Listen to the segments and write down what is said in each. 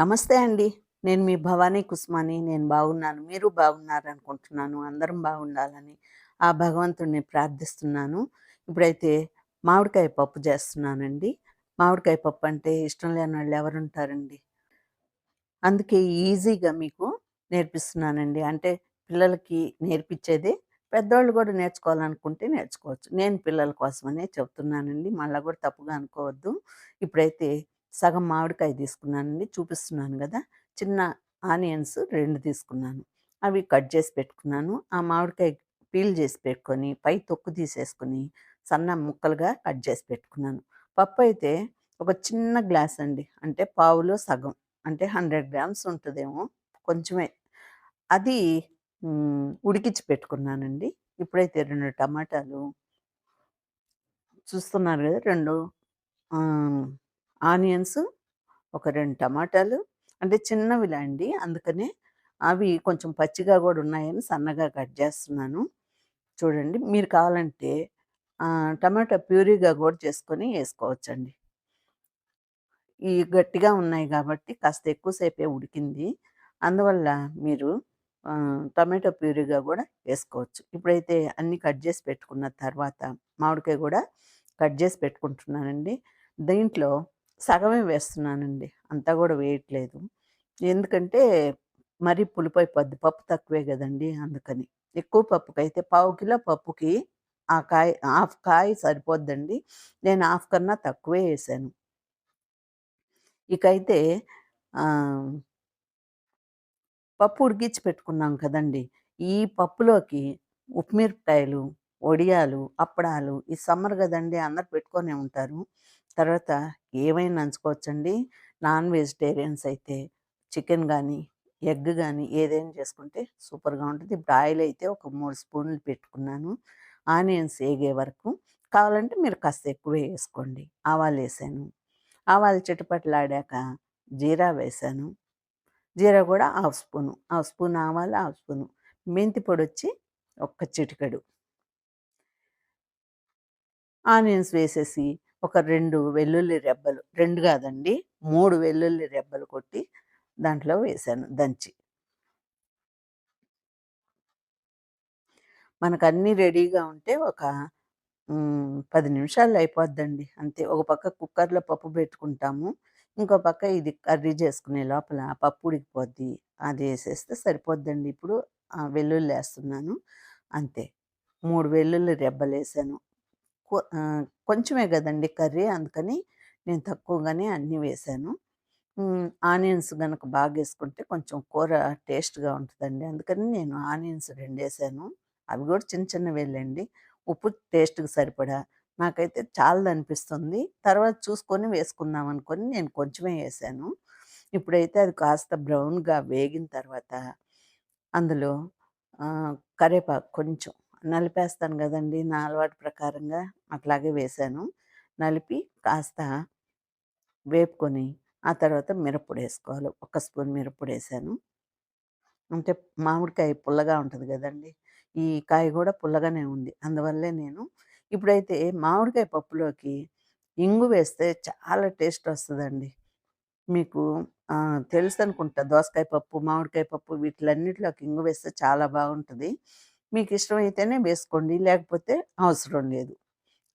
నమస్తే అండి. నేను మీ భవానీ కుస్మాని. నేను బాగున్నాను. మీరు బాగున్నారనుకుంటున్నాను. అందరం బాగుండాలని ఆ భగవంతుడిని ప్రార్థిస్తున్నాను. ఇప్పుడైతే మామిడికాయ పప్పు చేస్తున్నానండి. మామిడికాయ పప్పు అంటే ఇష్టం లేని వాళ్ళు ఎవరుంటారండి? అందుకే ఈజీగా మీకు నేర్పిస్తున్నానండి. అంటే పిల్లలకి నేర్పించేదే పెద్దవాళ్ళు కూడా నేర్చుకోవాలనుకుంటే నేర్చుకోవచ్చు. నేను పిల్లల కోసమనే చెప్తున్నానండి. మళ్ళీ కూడా తప్పుగా అనుకోవద్దు. ఇప్పుడైతే సగం మామిడికాయ తీసుకున్నానండి. చూపిస్తున్నాను కదా చిన్న ఆనియన్స్ రెండు తీసుకున్నాను. అవి కట్ చేసి పెట్టుకున్నాను. ఆ మామిడికాయ పీల్ చేసి పెట్టుకొని, పై తొక్కు తీసేసుకొని, సన్న ముక్కలుగా కట్ చేసి పెట్టుకున్నాను. పప్పు అయితే ఒక చిన్న గ్లాస్ అండి. అంటే పావులో సగం. అంటే 100 గ్రామ్స్ ఉంటుందేమో కొంచెమే. అది ఉడికించి పెట్టుకున్నానండి. ఇప్పుడైతే రెండు టమాటాలు చూస్తున్నారు కదా రెండు ఆనియన్స్, ఒక రెండు టమాటాలు అంటే చిన్నవిలా అండి. అందుకనే అవి కొంచెం పచ్చిగా కూడా ఉన్నాయని సన్నగా కట్ చేస్తున్నాను. చూడండి. మీరు కావాలంటే టమాటా ప్యూరీగా కూడా చేసుకొని వేసుకోవచ్చండి ఈ గట్టిగా ఉన్నాయి కాబట్టి కాస్త ఎక్కువసేపే ఉడికింది. అందువల్ల మీరు టమాటో ప్యూరీగా కూడా వేసుకోవచ్చు ఇప్పుడైతే అన్నీ కట్ చేసి పెట్టుకున్న తర్వాత మామిడికాయ కూడా కట్ చేసి పెట్టుకుంటున్నానండి. దీంట్లో సగమే వేస్తున్నానండి. అంతా కూడా వేయట్లేదు. ఎందుకంటే మరీ పద్ది పప్పు తక్కువే కదండి అందుకని. ఎక్కువ పప్పుకైతే పావు కిలో పప్పుకి ఆ కాయ హాఫ్ కాయ సరిపోద్దండి. నేను హాఫ్ కన్నా తక్కువే వేసాను ఇకైతే పప్పు ఉడికించి పెట్టుకున్నాం కదండీ! ఈ పప్పులోకి ఉప్మిరపకాయలు వడియాలు, అప్పడాలు ఈ సమ్మర్ కదండి అందరు పెట్టుకొనే ఉంటారు. తర్వాత ఏమైనా నంచుకోవచ్చండి. నాన్ వెజిటేరియన్స్ అయితే చికెన్ కానీ ఎగ్ కానీ ఏదైనా చేసుకుంటే సూపర్‌గా ఉంటుంది ఇప్పుడు ఆయిల్ అయితే ఒక మూడు స్పూన్లు పెట్టుకున్నాను. ఆనియన్స్ ఏగే వరకు. కావాలంటే మీరు కాస్త ఎక్కువే ఆవాలు వేసాను ఆవాలు చిటపటలాడాక జీరా వేసాను జీరా కూడా హాఫ్ స్పూను. హాఫ్ స్పూన్ ఆవాలు, హాఫ్ స్పూను మెంతి పొడి వచ్చి ఒక్క చిటికెడు. ఆనియన్స్ వేసేసి ఒక రెండు వెల్లుల్లి రెబ్బలు రెండు కాదండి మూడు వెల్లుల్లి రెబ్బలు కొట్టి దాంట్లో వేశాను దంచి. మనకన్నీ రెడీగా ఉంటే ఒక పది నిమిషాలు అయిపోద్దండి. అంతే. ఒక పక్క కుక్కర్‌లో పప్పు పెట్టుకుంటాము. ఇంకో పక్క ఇది కర్రీ చేసుకునే లోపల పప్పు ఉడికిపోద్ది. అది వేసేస్తే సరిపోద్దండి. ఇప్పుడు వెల్లుల్లి వేస్తున్నాను అంతే. మూడు వెల్లుల్లి రెబ్బలు వేసాను కొంచెమే కదండి కర్రీ. అందుకని నేను తక్కువగానే అన్నీ వేశాను. ఆనియన్స్ కనుక బాగా వేసుకుంటే కొంచెం కూర టేస్ట్‌గా ఉంటుందండి అందుకని నేను ఆనియన్స్ రెండు వేసాను అవి కూడా చిన్న చిన్నవేలెండి. ఉప్పు టేస్ట్‌కి సరిపడా. నాకైతే చాలదనిపిస్తుంది. తర్వాత చూసుకొని వేసుకుందాం అనుకొని నేను కొంచెమే వేసాను ఇప్పుడైతే అది కాస్త బ్రౌన్‌గా వేగిన తర్వాత అందులో కరేపాకు కొంచెం నలిపేస్తాను కదండి నా అలవాటు ప్రకారంగా అట్లాగే వేశాను. నలిపి కాస్త వేపుకొని ఆ తర్వాత మిరప్పొడేసుకోవాలి. ఒక స్పూన్ మిరప్పొడేశాను. అంటే మామిడికాయ పుల్లగా ఉంటుంది కదండి ఈ కాయ కూడా పుల్లగానే ఉంది. అందువల్లే నేను ఇప్పుడైతే మామిడికాయ పప్పులోకి ఇంగు వేస్తే చాలా టేస్ట్ వస్తుందండి మీకు తెలుసు అనుకుంటా దోసకాయ పప్పు, మామిడికాయ పప్పు వీటిలన్నిటిలోకి ఇంగు వేస్తే చాలా బాగుంటుంది మీకు ఇష్టమైతేనే వేసుకోండి. లేకపోతే అవసరం లేదు.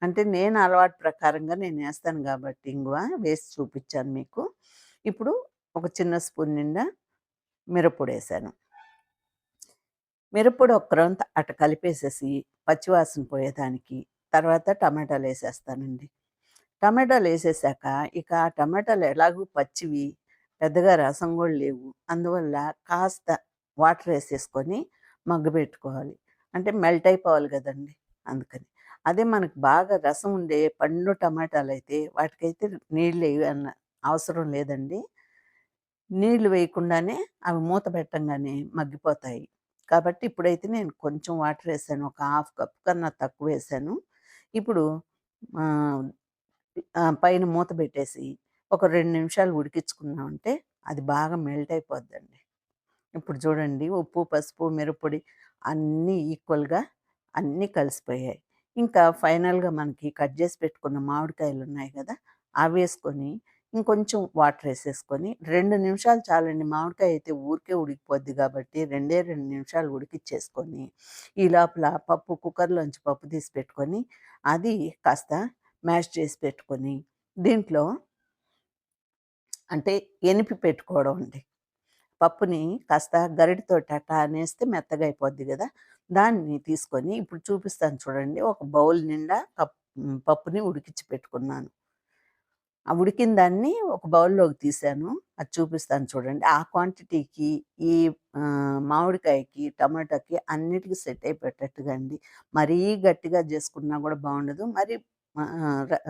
అంటే నేను అలవాటు ప్రకారంగా నేను వేస్తాను కాబట్టి ఇంగువ వేసి చూపించాను మీకు. ఇప్పుడు ఒక చిన్న స్పూన్ నిండా మిరప్పొడేశాను. మిరప్పొడి ఒక్కరంత రౌంత అట్ట కలిపేసేసి పచ్చివాసన పోయేదానికి తర్వాత టమాటాలు వేసేస్తానండి టమాటాలు వేసేసాక ఇక ఆ టమాటాలు ఎలాగూ పచ్చివి పెద్దగా రసం కూడా లేవు. అందువల్ల కాస్త వాటర్ వేసేసుకొని మగ్గ మగ్గబెట్టుకోవాలి. అంటే మెల్ట్ అయిపోవాలి కదండి అందుకని. అదే మనకు బాగా రసం ఉండే పండు టమాటాలు అయితే వాటికైతే నీళ్ళు నీళ్ళెయ్యన అవసరం లేదండి. నీళ్ళు వేయకుండానే అవి మూత పెట్టంగానే మగ్గిపోతాయి. కాబట్టి ఇప్పుడైతే నేను కొంచెం వాటర్ వేసాను ఒక హాఫ్ కప్ కన్నా తక్కువ వేసాను ఇప్పుడు పైన మూత పెట్టేసి ఒక రెండు నిమిషాలు ఉడికించుకున్నామంటే అది బాగా మెల్ట్ అయిపోద్దండి. ఇప్పుడు చూడండి ఉప్పు, పసుపు, మిరప్పొడి అన్నీ ఈక్వల్‌గా అన్నీ కలిసిపోయాయి. ఇంకా ఫైనల్‌గా మనకి కట్ చేసి పెట్టుకున్న మామిడికాయలు ఉన్నాయి కదా అవి వేసుకొని ఇంకొంచెం వాటర్ వేసేసుకొని రెండు నిమిషాలు చాలండి మామిడికాయ అయితే ఊరికే ఉడికిపోద్ది కాబట్టి రెండే రెండు నిమిషాలు ఉడికిచ్చేసుకొని ఈ లోపల పప్పు కుక్కర్లోంచి పప్పు తీసి పెట్టుకొని అది కాస్త మ్యాష్ చేసి పెట్టుకొని దీంట్లో అంటే ఎనిపి పెట్టుకోవడం అండి పప్పుని కాస్త గరిటితో అట్టా అనేస్తే మెత్తగా అయిపోద్ది కదా దాన్ని తీసుకొని ఇప్పుడు చూపిస్తాను చూడండి. ఒక బౌల్ నిండా పప్పుని ఉడికించి పెట్టుకున్నాను. ఆ ఉడికిన దాన్ని ఒక బౌల్లోకి తీసాను. అది చూపిస్తాను చూడండి. ఆ క్వాంటిటీకి ఈ మామిడికాయకి టమాటాకి అన్నిటికీ సెట్ అయిపోయేటట్టుగా అండి మరీ గట్టిగా చేసుకున్నా కూడా బాగుండదు. మరి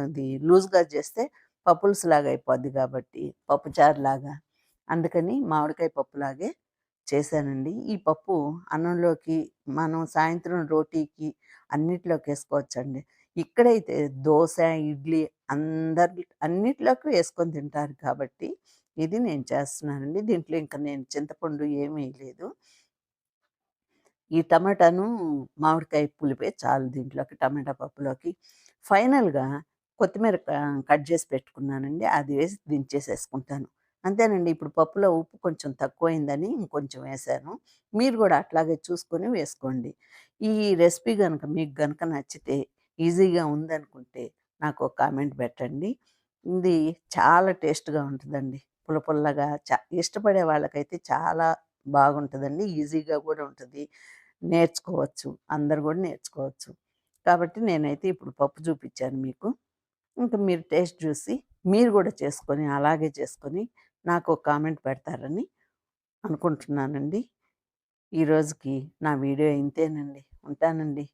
అది లూజ్గా చేస్తే పప్పుల్స్ లాగా అయిపోద్ది కాబట్టి పప్పుచారు లాగా అందుకని మామిడికాయ పప్పులాగే చేశానండి. ఈ పప్పు అన్నంలోకి మనం సాయంత్రం రోటీకి అన్నిట్లోకి వేసుకోవచ్చండి. ఇక్కడైతే దోశ ఇడ్లీ అందరి అన్నిట్లోకి వేసుకొని తింటారు కాబట్టి ఇది నేను చేస్తున్నానండి. దీంట్లో ఇంకా నేను చింతపండు ఏమీ లేదు ఈ టమాటాను మామిడికాయ పులిపే చాలు దీంట్లోకి టమాటా పప్పులోకి. ఫైనల్గా కొత్తిమీర కట్ చేసి పెట్టుకున్నానండి. అది వేసి దించేసేసుకుంటాను. అంతేనండి. ఇప్పుడు పప్పులో ఉప్పు కొంచెం తక్కువైందని ఇంకొంచెం వేసాను. మీరు కూడా అట్లాగే చూసుకొని వేసుకోండి. ఈ రెసిపీ కనుక మీకు కనుక నచ్చితే ఈజీగా ఉందనుకుంటే నాకు ఒక కామెంట్ పెట్టండి. ఇది చాలా టేస్ట్గా ఉంటుందండి. పుల్ల పుల్లగా చా ఇష్టపడే వాళ్ళకైతే చాలా బాగుంటుందండి. ఈజీగా కూడా ఉంటుంది. నేర్చుకోవచ్చు. అందరు కూడా నేర్చుకోవచ్చు. కాబట్టి నేనైతే ఇప్పుడు పప్పు చూపించాను మీకు. ఇంకా మీరు టేస్ట్ చూసి మీరు కూడా చేసుకొని అలాగే చేసుకొని నాకు ఒక కామెంట్ పెడతారని అనుకుంటున్నానండి. ఈ రోజుకి నా వీడియో ఇంతేనండి. ఉంటానండి.